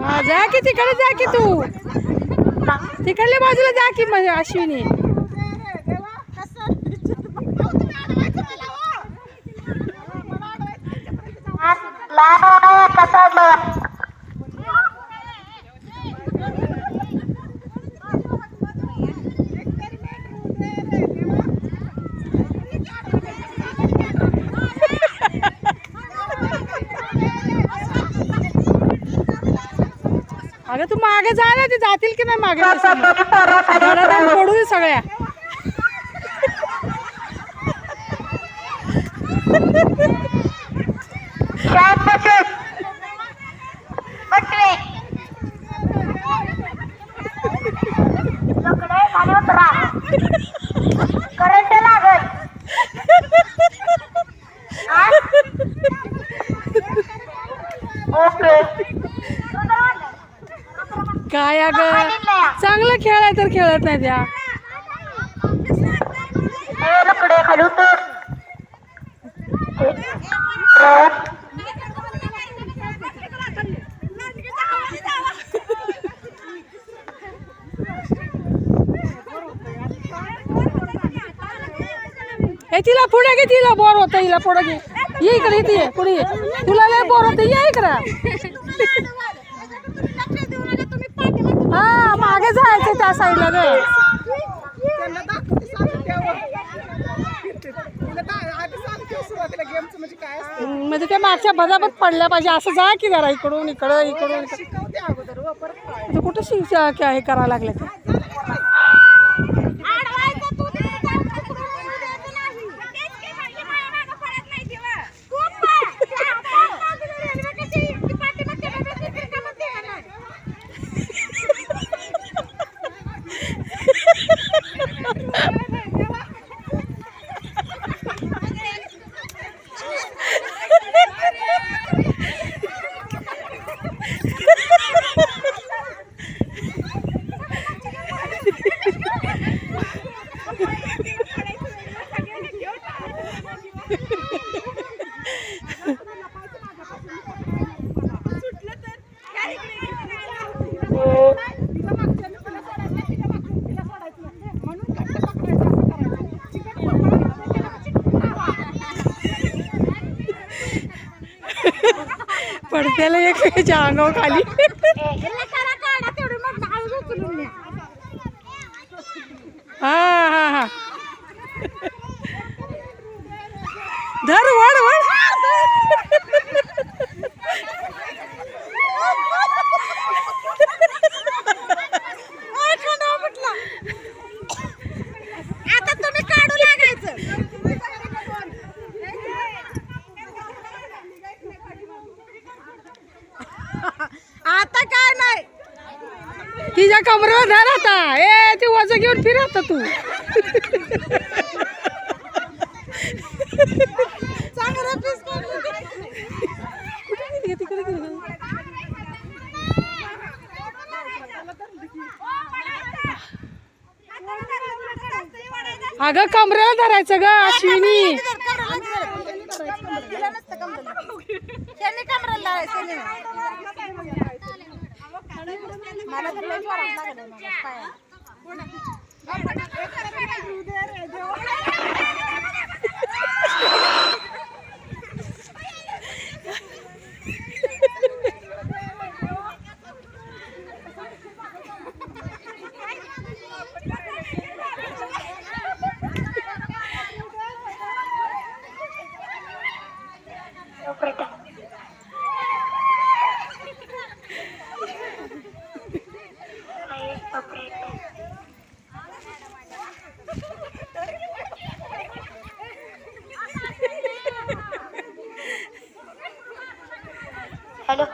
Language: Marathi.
जा की तिकडे जा की तू. तिकडल्या बाजूला जा की अश्विनी. अगं तू मागे जा ना ते जातील की नाही मागे ते सगळे? घरात पडू दे सगळ्या करंट लागल ओके काय अगं? चांगलं खेळाय तर खेळत नाही त्या. हे तिला पुढे घे तिला बोर होतं हिला पुढे घे. ये इकडे इथे ये पुढे ये. तुला लय बोर होतं ये इकडं. हा मागे जायचं त्या साईडला ग. म्हणजे म्हणजे त्या मागच्या बदाबत पडल्या पाहिजे. असं जा की जरा इकडून इकडं इकडून काय तू कुठं शिक हे करायला लागले ते? हो. पडत्याला एक याच्या अंगावर खाली हा हा हा धर वड वड आता तुम्ही काढू लागायचं आता काय नाही तिच्या कमरेवर धर आता. ए ते वज घेऊन फिर आता तू. अगं कमरेला धरायचं ग अश्विनी. कमरेला. लावायचं మన Hello.